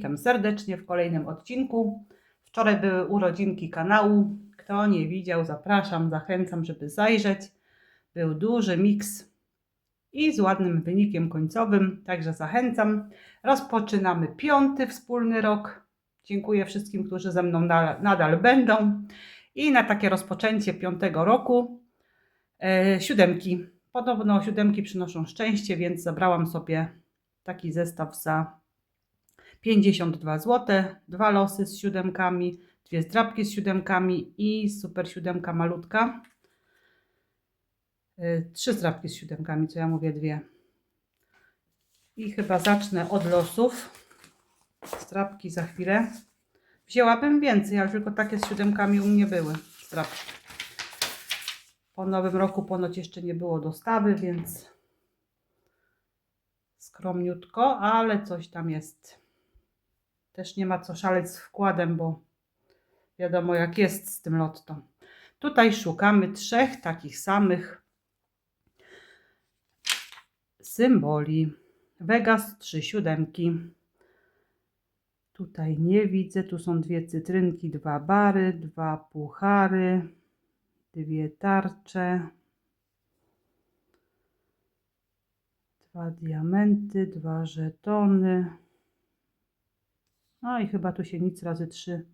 Witam serdecznie w kolejnym odcinku. Wczoraj były urodzinki kanału. Kto nie widział, zapraszam, zachęcam, żeby zajrzeć. Był duży miks i z ładnym wynikiem końcowym, także zachęcam. Rozpoczynamy piąty wspólny rok. Dziękuję wszystkim, którzy ze mną nadal, będą. I na takie rozpoczęcie piątego roku e, siódemki. Podobno siódemki przynoszą szczęście, więc zabrałam sobie taki zestaw za 52 zł, dwa losy z siódemkami, dwie zdrabki z siódemkami i super siódemka malutka. Y, Trzy zdrabki z siódemkami, co ja mówię, dwie. I chyba zacznę od losów. Zdrabki za chwilę. Wzięłabym więcej, ale tylko takie z siódemkami u mnie były. Zdrabki. Po nowym roku ponoć jeszcze nie było dostawy, więc skromniutko, ale coś tam jest. Też nie ma co szaleć z wkładem, bo wiadomo jak jest z tym lotto. Tutaj szukamy trzech takich samych symboli. Vegas, trzy siódemki. Tutaj nie widzę. Tu są dwie cytrynki, dwa bary, dwa puchary, dwie tarcze, dwa diamenty, dwa żetony. No i chyba tu się nic razy trzy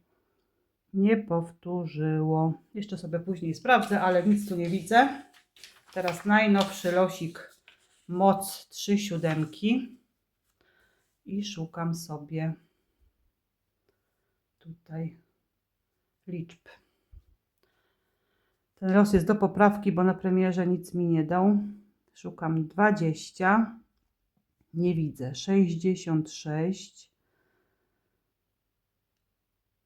nie powtórzyło. Jeszcze sobie później sprawdzę, ale nic tu nie widzę. Teraz najnowszy losik moc 3 siódemki i szukam sobie tutaj liczb. Ten los jest do poprawki, bo na premierze nic mi nie dał. Szukam 20. Nie widzę. 66.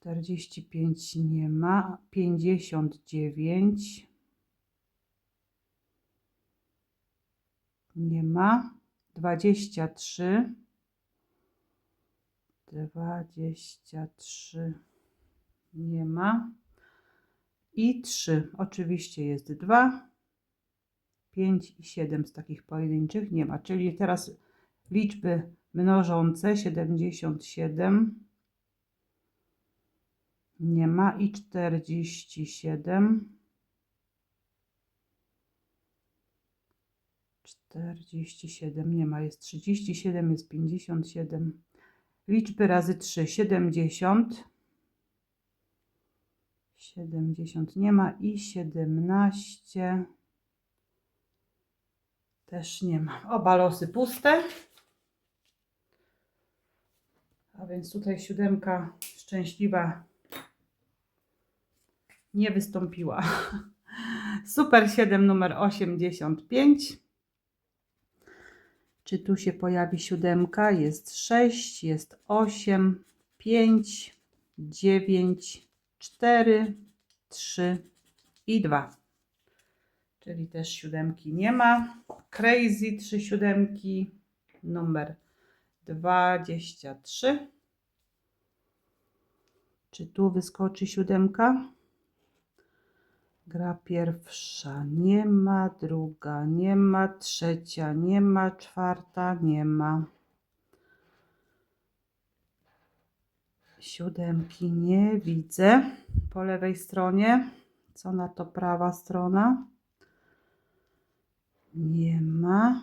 45 nie ma, 59 nie ma, 23 23 nie ma i 3. Oczywiście jest 2, 5 i 7 z takich pojedynczych nie ma, czyli teraz liczby mnożące 77 nie ma i 47. 47 nie ma, jest 37, jest 57. Liczby razy 3, 70. 70 nie ma i 17 też nie ma. Oba losy puste. A więc tutaj siódemka szczęśliwa nie wystąpiła. Super 7 numer 85. Czy tu się pojawi siódemka? Jest 6, jest 8, 5, 9, 4, 3 i 2. Czyli też siódemki nie ma. Crazy 3 siódemki. Numer 23. Czy tu wyskoczy siódemka? Gra pierwsza nie ma, druga nie ma, trzecia nie ma, czwarta nie ma. Siódemki nie widzę po lewej stronie. Co na to prawa strona? Nie ma.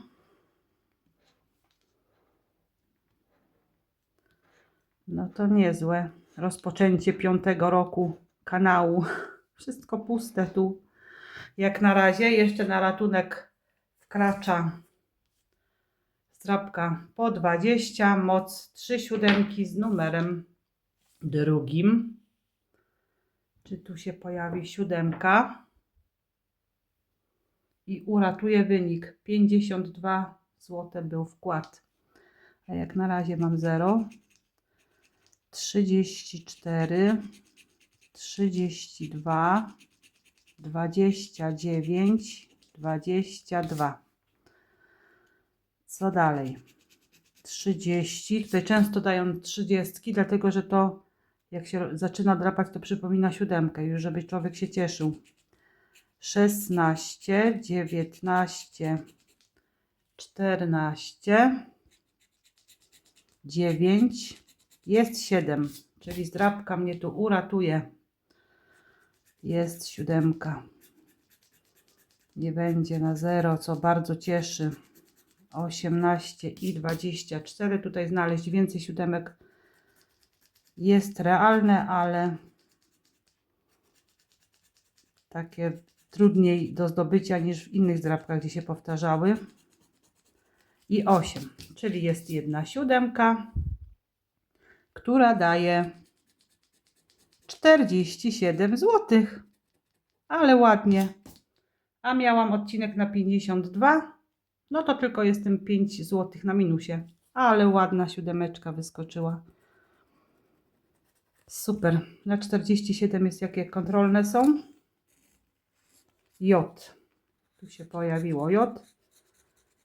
No to niezłe rozpoczęcie piątego roku kanału. Wszystko puste tu. Jak na razie, jeszcze na ratunek wkracza strapka po 20, moc 3 siódemki z numerem drugim. Czy tu się pojawi siódemka? I uratuje wynik 52 zł był wkład. A jak na razie mam 0, 34, 32, 29, 22. Co dalej? 30. Tutaj często dają 30, dlatego że to jak się zaczyna drapać, to przypomina siódemkę, już żeby człowiek się cieszył. 16, 19, 14, 9, jest 7, czyli zdrabka mnie tu uratuje. Jest siódemka. Nie będzie na zero, co bardzo cieszy. 18 i 24. Tutaj znaleźć więcej siódemek jest realne, ale takie trudniej do zdobycia niż w innych zdrabkach, gdzie się powtarzały. I 8, czyli jest jedna siódemka, która daje 47 zł. Ale ładnie. A miałam odcinek na 52, no to tylko jestem 5 zł na minusie. Ale ładna siódemeczka wyskoczyła. Super. Na 47 jest jakie kontrolne są. J. Tu się pojawiło J.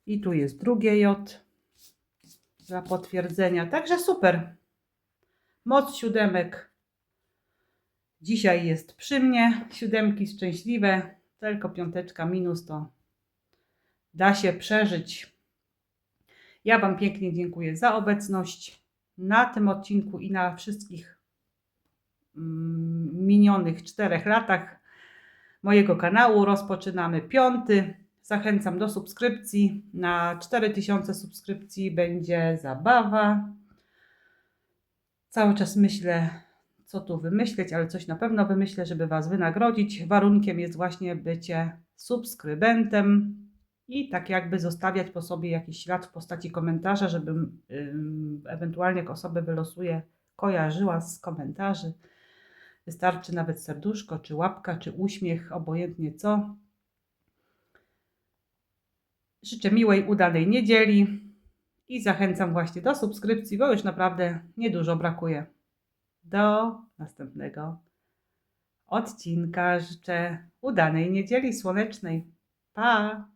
I tu jest drugie J. Dla potwierdzenia. Także super. Moc siódemek. Dzisiaj jest przy mnie. Siódemki szczęśliwe. Tylko piąteczka minus to da się przeżyć. Ja Wam pięknie dziękuję za obecność na tym odcinku i na wszystkich mm, minionych czterech latach mojego kanału. Rozpoczynamy piąty. Zachęcam do subskrypcji. Na 4000 subskrypcji będzie zabawa. Cały czas myślę, co tu wymyśleć, ale coś na pewno wymyślę, żeby Was wynagrodzić. Warunkiem jest właśnie bycie subskrybentem i tak jakby zostawiać po sobie jakiś ślad w postaci komentarza, żebym ym, ewentualnie jak osobę wylosuję, kojarzyła z komentarzy. Wystarczy nawet serduszko, czy łapka, czy uśmiech, obojętnie co. Życzę miłej, udanej niedzieli i zachęcam właśnie do subskrypcji, bo już naprawdę niedużo brakuje. Do następnego odcinka. Życzę udanej niedzieli słonecznej. Pa!